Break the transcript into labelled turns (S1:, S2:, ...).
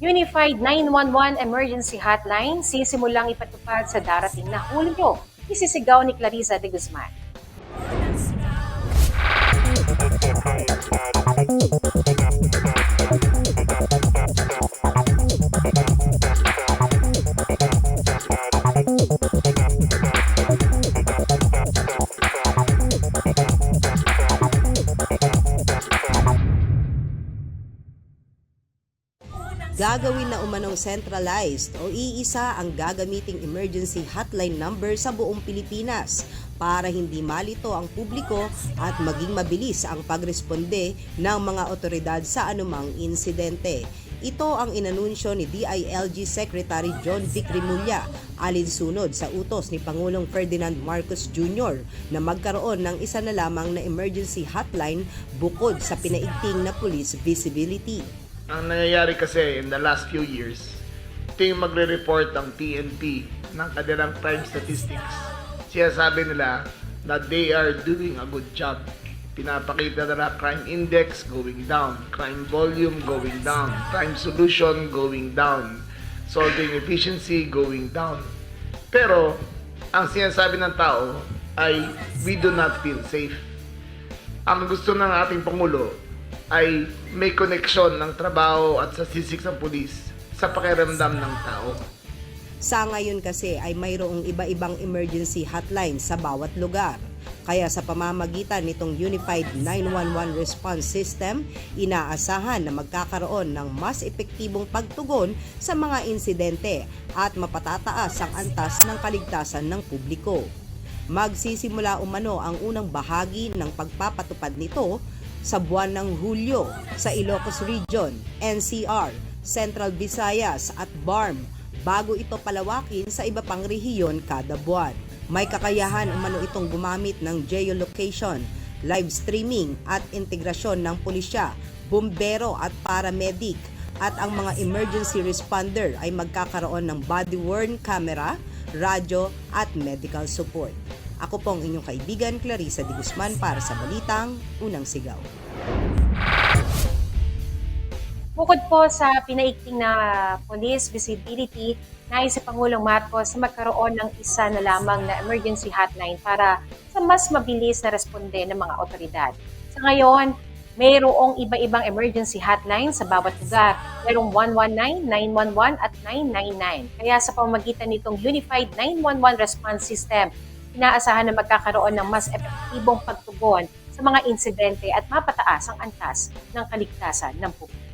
S1: Unified 911 Emergency Hotline sisimulang ipatupad sa darating na Hulyo. Isisigaw ni Clarissa de Guzman.
S2: Gagawin na umanong centralized o iisa ang gagamiting emergency hotline number sa buong Pilipinas para hindi malito ang publiko at maging mabilis ang pagresponde ng mga otoridad sa anumang insidente. Ito ang inanunsyo ni DILG Secretary John Vic Rimulya alinsunod sa utos ni Pangulong Ferdinand Marcos Jr. na magkaroon ng isa na lamang na emergency hotline bukod sa pinaigting na police visibility.
S3: Ang nangyayari kasi in the last few years, ito yung magre-report ang PNP ng kanilang crime statistics. Siya sabi nila that they are doing a good job. Pinapakita nila crime index going down, crime volume going down, crime solution going down, solving efficiency going down. Pero, ang sinasabi ng tao ay we do not feel safe ang gusto ng ating Pangulo ay may koneksyon ng trabaho at sa sisik ng pulis sa pakiramdam ng tao.
S2: Sa ngayon kasi ay mayroong iba-ibang emergency hotline sa bawat lugar. Kaya sa pamamagitan nitong Unified 911 Response System, inaasahan na magkakaroon ng mas epektibong pagtugon sa mga insidente at mapatataas ang antas ng kaligtasan ng publiko. Magsisimula umano ang unang bahagi ng pagpapatupad nito sa buwan ng Hulyo sa Ilocos Region, NCR, Central Visayas at BARM bago ito palawakin sa iba pang rehiyon kada buwan. May kakayahan umano itong gumamit ng geolocation, live streaming at integrasyon ng pulisya, bumbero at paramedic at ang mga emergency responder ay magkakaroon ng body-worn camera, radyo at medical support. Ako pong inyong kaibigan Clarissa de Guzman para sa Balitang Unang Sigaw.
S1: Bukod po sa pinaigting na police visibility, nais si Pangulong Marcos na magkaroon ng isa na lamang na emergency hotline para sa mas mabilis na responde ng mga otoridad. Sa ngayon, mayroong iba-ibang emergency hotline sa bawat lugar. Mayroong 119, 911 at 999. Kaya sa pamamagitan nitong Unified 911 Response System, inaasahan na magkakaroon ng mas epektibong pagtugon sa mga insidente at mapataas ang antas ng kaligtasan ng publiko.